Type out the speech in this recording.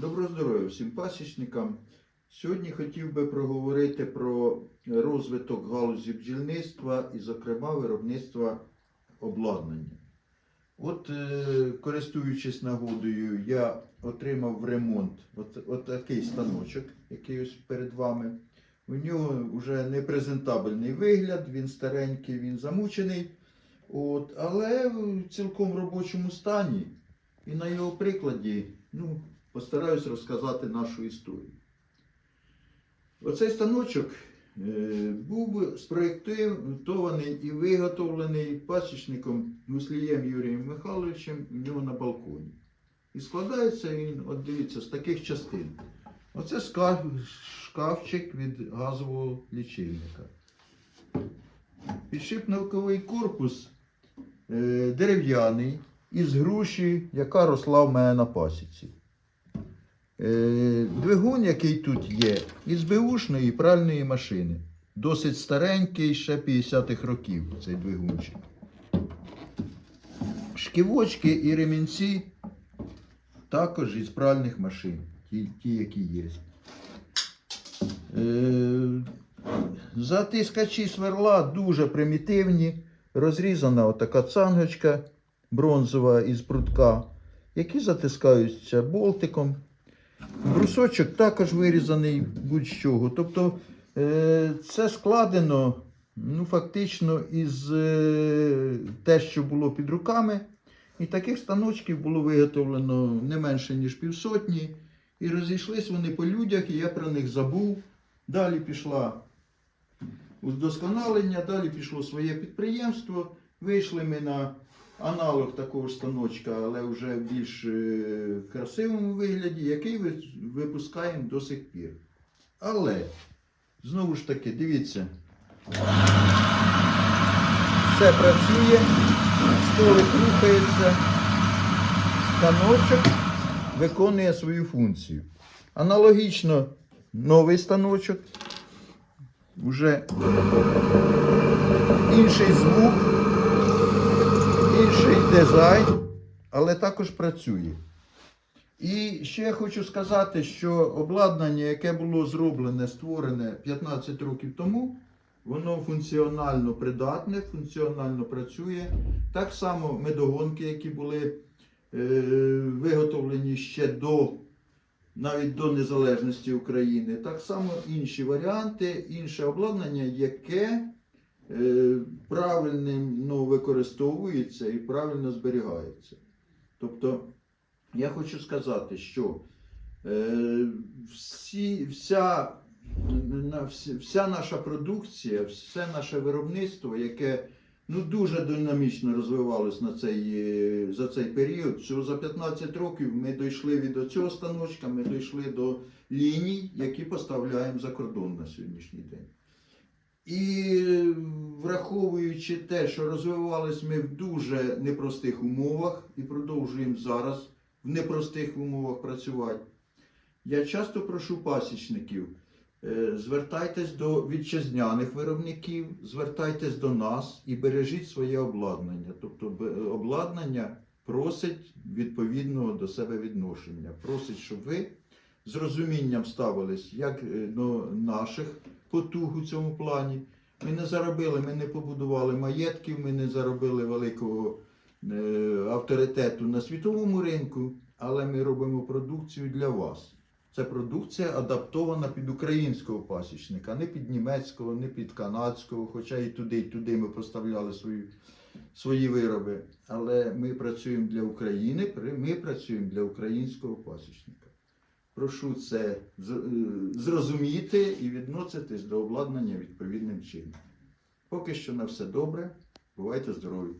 Доброго здоров'я всім пасічникам. Сьогодні хотів би проговорити про розвиток галузі бджільництва і, зокрема, виробництва обладнання. От, е, користуючись нагодою, я отримав в ремонт от, от такий станочок, який ось перед вами. У нього вже непрезентабельний вигляд, він старенький, він замучений. От, але в цілком робочому стані. І на його прикладі ну, постараюсь розказати нашу історію. Оцей станочок е, був спроєктований і виготовлений пасічником Гуслієм Юрієм Михайловичем у нього на балконі. І складається він, от дивіться, з таких частин. Оце шкафчик від газового лічильника. Підшипниковий корпус е, дерев'яний із груші, яка росла в мене на пасіці. Е, Двигун, який тут є, із беушної пральної машини. Досить старенький, ще 50-х років цей двигунчик. Шківочки і ремінці також із пральних машин, ті, ті які є. Е, Затискачі сверла дуже примітивні. Розрізана отака цангочка бронзова із прутка, які затискаються болтиком. Брусочок також вирізаний будь-чого. Тобто е, це складено ну, фактично із е, те, що було під руками. І таких станочків було виготовлено не менше, ніж півсотні. І розійшлись вони по людях, і я про них забув. Далі пішла удосконалення, далі пішло своє підприємство. Вийшли ми на аналог такого станочка, але вже в більш е, красивому вигляді, який ви- випускаємо до сих пір. Але, знову ж таки, дивіться. Все працює, столик рухається, станочок виконує свою функцію. Аналогічно новий станочок. Уже інший звук, інший дизайн, але також працює. І ще хочу сказати, що обладнання, яке було зроблене, створене 15 років тому, воно функціонально придатне, функціонально працює. Так само медогонки, які були е, виготовлені ще до, навіть до незалежності України. Так само інші варіанти, інше обладнання, яке е, правильно ну, використовується і правильно зберігається. Тобто, я хочу сказати, що е, всі, вся, вся, вся наша продукція, все наше виробництво, яке ну, дуже динамічно розвивалось на цей, е, за цей період, що за 15 років ми дійшли від цього станочка, ми дійшли до ліній, які поставляємо за кордон на сьогоднішній день. І враховуючи те, що розвивались ми в дуже непростих умовах і продовжуємо зараз в непростих умовах працювати, я часто прошу пасічників, е, звертайтесь до вітчизняних виробників, звертайтесь до нас і бережіть своє обладнання. Тобто обладнання просить відповідного до себе відношення, просить, щоб ви з розумінням ставились як е, до наших потуг у цьому плані. Ми не заробили, ми не побудували маєтків, ми не заробили великого е, авторитету на світовому ринку, але ми робимо продукцію для вас. Це продукція адаптована під українського пасічника, не під німецького, не під канадського, хоча і туди, і туди ми поставляли свої, свої вироби. Але ми працюємо для України, ми працюємо для українського пасічника. Прошу це е, зрозуміти і відноситись до обладнання відповідним чином. Поки що на все добре. Бувайте здорові!